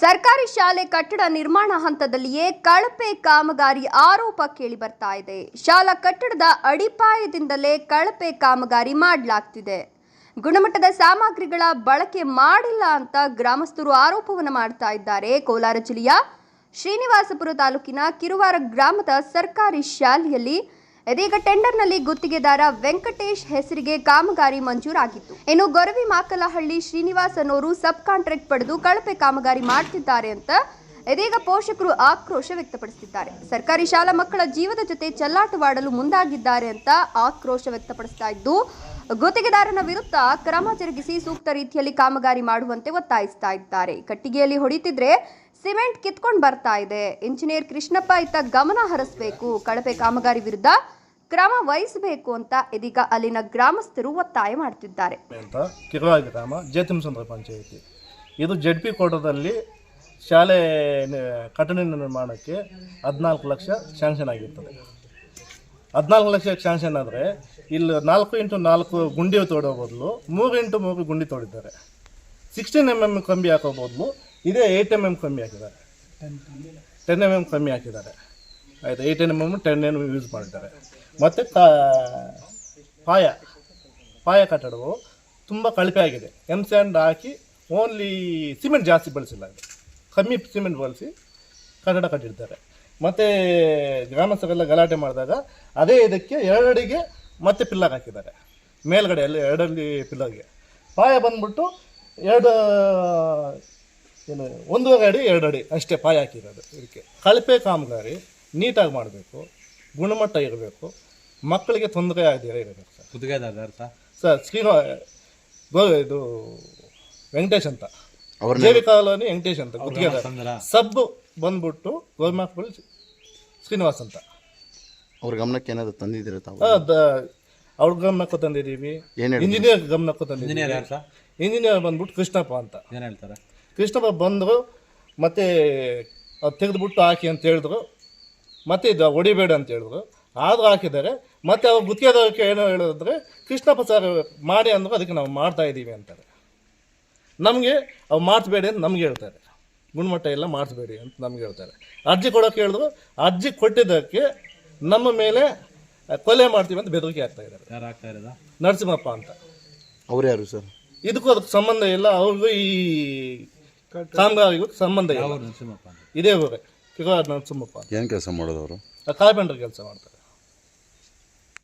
ಸರ್ಕಾರಿ ಶಾಲೆ ಕಟ್ಟಡ ನಿರ್ಮಾಣ ಹಂತದಲ್ಲಿಯೇ ಕಳಪೆ ಕಾಮಗಾರಿ ಆರೋಪ ಕೇಳಿ ಬರ್ತಾ ಇದೆ. ಶಾಲಾ ಕಟ್ಟಡದ ಅಡಿಪಾಯದಿಂದಲೇ ಕಳಪೆ ಕಾಮಗಾರಿ ಮಾಡಲಾಗ್ತಿದೆ. ಗುಣಮಟ್ಟದ ಸಾಮಗ್ರಿಗಳ ಬಳಕೆ ಮಾಡಿಲ್ಲ ಅಂತ ಗ್ರಾಮಸ್ಥರು ಆರೋಪವನ್ನು ಮಾಡ್ತಾ ಇದ್ದಾರೆ. ಕೋಲಾರ ಜಿಲ್ಲೆಯ ಶ್ರೀನಿವಾಸಪುರ ತಾಲೂಕಿನ ಕಿರುವಾರ ಗ್ರಾಮದ ಸರ್ಕಾರಿ ಶಾಲೆಯಲ್ಲಿ ಇದೀಗ ಟೆಂಡರ್ನಲ್ಲಿ ಗುತ್ತಿಗೆದಾರ ವೆಂಕಟೇಶ್ ಹೆಸರಿಗೆ ಕಾಮಗಾರಿ ಮಂಜೂರಾಗಿತ್ತು. ಇನ್ನು ಗೊರವಿ ಮಾಕಲಹಳ್ಳಿ ಶ್ರೀನಿವಾಸ್ ಅನ್ನೋರು ಸಬ್ ಕಾಂಟ್ರಾಕ್ಟ್ ಪಡೆದು ಕಳಪೆ ಕಾಮಗಾರಿ ಮಾಡ್ತಿದ್ದಾರೆ ಅಂತ ಇದೀಗ ಪೋಷಕರು ಆಕ್ರೋಶ ವ್ಯಕ್ತಪಡಿಸಿದ್ದಾರೆ. ಸರ್ಕಾರಿ ಶಾಲಾ ಮಕ್ಕಳ ಜೀವದ ಜೊತೆ ಚಲ್ಲಾಟವಾಡಲು ಮುಂದಾಗಿದ್ದಾರೆ ಅಂತ ಆಕ್ರೋಶ ವ್ಯಕ್ತಪಡಿಸ್ತಾ ಇದ್ದು, ಗುತ್ತಿಗೆದಾರನ ವಿರುದ್ಧ ಕ್ರಮ ಜರುಗಿಸಿ ಸೂಕ್ತ ರೀತಿಯಲ್ಲಿ ಕಾಮಗಾರಿ ಮಾಡುವಂತೆ ಒತ್ತಾಯಿಸ್ತಾ ಇದ್ದಾರೆ. ಕಟ್ಟಿಗೆಯಲ್ಲಿ ಹೊಡಿತಿದ್ರೆ ಸಿಮೆಂಟ್ ಕಿತ್ಕೊಂಡು ಬರ್ತಾ ಇದೆ. ಇಂಜಿನಿಯರ್ ಕೃಷ್ಣಪ್ಪ ಇತ್ತ ಗಮನ ಹರಿಸಬೇಕು. ಕಳಪೆ ಕಾಮಗಾರಿ ವಿರುದ್ಧ ಕ್ರಮ ವಹಿಸಬೇಕು ಅಂತ ಇದೀಗ ಅಲ್ಲಿನ ಗ್ರಾಮಸ್ಥರು ಒತ್ತಾಯ ಮಾಡ್ತಿದ್ದಾರೆ. ಅಂತ ಕಿರುವಾ ಗ್ರಾಮ ಜಯತಿಂಸಂದ್ರ ಪಂಚಾಯಿತಿ. ಇದು ಜೆಡ್ ಪಿ ಕೋಟದಲ್ಲಿ ಶಾಲೆ ಕಟ್ಟಡ ನಿರ್ಮಾಣಕ್ಕೆ ಹದಿನಾಲ್ಕು ಲಕ್ಷ ಶಾಂಕ್ಷನ್ ಆಗಿರ್ತದೆ. ಹದಿನಾಲ್ಕು ಲಕ್ಷ ಶಾಂಕ್ಷನ್ ಆದರೆ ಇಲ್ಲಿ ನಾಲ್ಕು ಇಂಟು ನಾಲ್ಕು ಗುಂಡಿ ತೋಡೋ ಬದಲು ಮೂರು ಇಂಟು ಮೂರು ಗುಂಡಿ ತೋಡಿದ್ದಾರೆ. ಸಿಕ್ಸ್ಟೀನ್ ಎಂ ಎಂ ಕಂಬಿ ಹಾಕೋ ಬದಲು ಇದೇ ಏಯ್ಟ್ ಎಂ ಎಂ ಕಮ್ಮಿ ಹಾಕಿದ್ದಾರೆ. ಟೆನ್ ಎಂ ಎಂ ಕಮ್ಮಿ ಹಾಕಿದ್ದಾರೆ. ಆಯಿತು? Eight M M ten M use ಮಾಡ್ತಾರೆ. ಮತ್ತು ಪಾಯ ಪಾಯ ಕಟ್ಟಡವು ತುಂಬ ಕಳಪೆ ಆಗಿದೆ. ಎಂ ಸ್ಯಾಂಡ್ ಹಾಕಿ ಓನ್ಲಿ ಸಿಮೆಂಟ್ ಜಾಸ್ತಿ ಬಳಸಿಲ್ಲ ಕಮ್ಮಿ ಸಿಮೆಂಟ್ ಬಳಸಿ ಕಟ್ಟಡ ಕಟ್ಟಿರ್ತಾರೆ. ಮತ್ತು ಗ್ರಾಮಸ್ಥರೆಲ್ಲ ಗಲಾಟೆ ಮಾಡಿದಾಗ ಅದೇ ಇದಕ್ಕೆ ಎರಡಡಿಗೆ ಮತ್ತೆ ಪಿಲ್ಲರ್ ಹಾಕಿದ್ದಾರೆ. ಮೇಲ್ಗಡೆ ಅಲ್ಲಿ ಎರಡಲ್ಲಿ ಪಿಲ್ಲರ್ಗೆ ಪಾಯ ಬಂದ್ಬಿಟ್ಟು ಎರಡು, ಏನು, ಒಂದೂವರೆ ಅಡಿ ಎರಡು ಅಡಿ ಅಷ್ಟೇ ಪಾಯ ಹಾಕಿರೋದು. ಇದಕ್ಕೆ ಕಳಪೆ ಕಾಮಗಾರಿ. ನೀಟಾಗಿ ಮಾಡಬೇಕು ಗುಣಮಟ್ಟ ಇರಬೇಕು ಮಕ್ಕಳಿಗೆ ತೊಂದರೆ ಆಗದೇ ಇರಬೇಕು ಸರ್. ಗುತ್ತಿಗೆದಾರ ಸರ್ ಸರ್ ಶ್ರೀನಾ ಗೋ ಇದು ವೆಂಕಟೇಶ್ ಅಂತ. ಜೇವಿ ಕಾಲೋನಿ ವೆಂಕಟೇಶ್ ಅಂತ ತಂದ್ರ ಸಬ್ ಬಂದ್ಬಿಟ್ಟು ಗೋರ್ಮಾಕ್ಬಲ್ ಶ್ರೀನಿವಾಸ್ ಅಂತ. ಅವ್ರ ಗಮನಕ್ಕೆ ಏನಾದ್ರು ತಂದಿದ್ದೀರ ತಾವು? ಆ, ದ- ಅವ್ರ ಗಮನಕ್ಕೂ ತಂದಿದ್ದೀವಿ. ಏನ್? ಇಂಜಿನಿಯರ್ ಗಮನಕ್ಕೂ ತಂದಿದ್ದೀವಿ. ಇಂಜಿನಿಯರ್ ಯಾರು ಸರ್? ಇಂಜಿನಿಯರ್ ಬಂದ್ಬಿಟ್ಟು ಕೃಷ್ಣಪ್ಪ ಅಂತ. ಏನು ಹೇಳ್ತಾರೆ? ಕೃಷ್ಣಪ್ಪ ಬಂದರು ಮತ್ತೆ ಅದು ತೆಗೆದುಬಿಟ್ಟು ಹಾಕಿ ಅಂತ ಹೇಳಿದ್ರು. ಮತ್ತೆ ಇದು ಹೊಡಿಬೇಡ ಅಂತ ಹೇಳಿದ್ರು. ಆದರೂ ಹಾಕಿದ್ದಾರೆ. ಮತ್ತೆ ಅವ್ರು ಗುತ್ತಿಗೆದಾರಕ್ಕೆ ಏನೋ ಹೇಳಿದ್ರೆ ಕೃಷ್ಣಪ್ಪ ಸರ್ ಮಾಡಿ ಅಂದರು ಅದಕ್ಕೆ ನಾವು ಮಾಡ್ತಾ ಇದ್ದೀವಿ ಅಂತಾರೆ. ನಮಗೆ ಅವು ಮಾಡಿಸ್ಬೇಡಿ ಅಂತ ನಮ್ಗೆ ಹೇಳ್ತಾರೆ. ಗುಣಮಟ್ಟ ಎಲ್ಲ ಮಾಡಿಸ್ಬೇಡಿ ಅಂತ ನಮ್ಗೆ ಹೇಳ್ತಾರೆ. ಅರ್ಜಿ ಕೊಡೋಕೆ ಹೇಳಿದ್ರು. ಅರ್ಜಿ ಕೊಟ್ಟಿದ್ದಕ್ಕೆ ನಮ್ಮ ಮೇಲೆ ಕೊಲೆ ಮಾಡ್ತೀವಿ ಅಂತ ಬೆದರಿಕೆ ಆಗ್ತಾ ಇದ್ದಾರೆ. ಯಾರು ಆಗ್ತಾ ಇರೋದು? ನರಸಿಂಹಪ್ಪ ಅಂತ. ಅವ್ರು ಯಾರು ಸರ್? ಇದಕ್ಕೂ ಅದಕ್ಕೆ ಸಂಬಂಧ ಇಲ್ಲ. ಅವ್ರಿಗೂ ಈ ಕಾಮಗಾರಿಗೂ ಸಂಬಂಧ ಇಲ್ಲ. ಅವ್ರು ಇದೇ ಊರೇ. ಕಿರುವಾರ ನರಸಿಂಹಪ್ಪ ಏನು ಕೆಲಸ ಮಾಡೋದವರು ಕಾಯಿ ಕೆಲಸ ಮಾಡ್ತಾರೆ.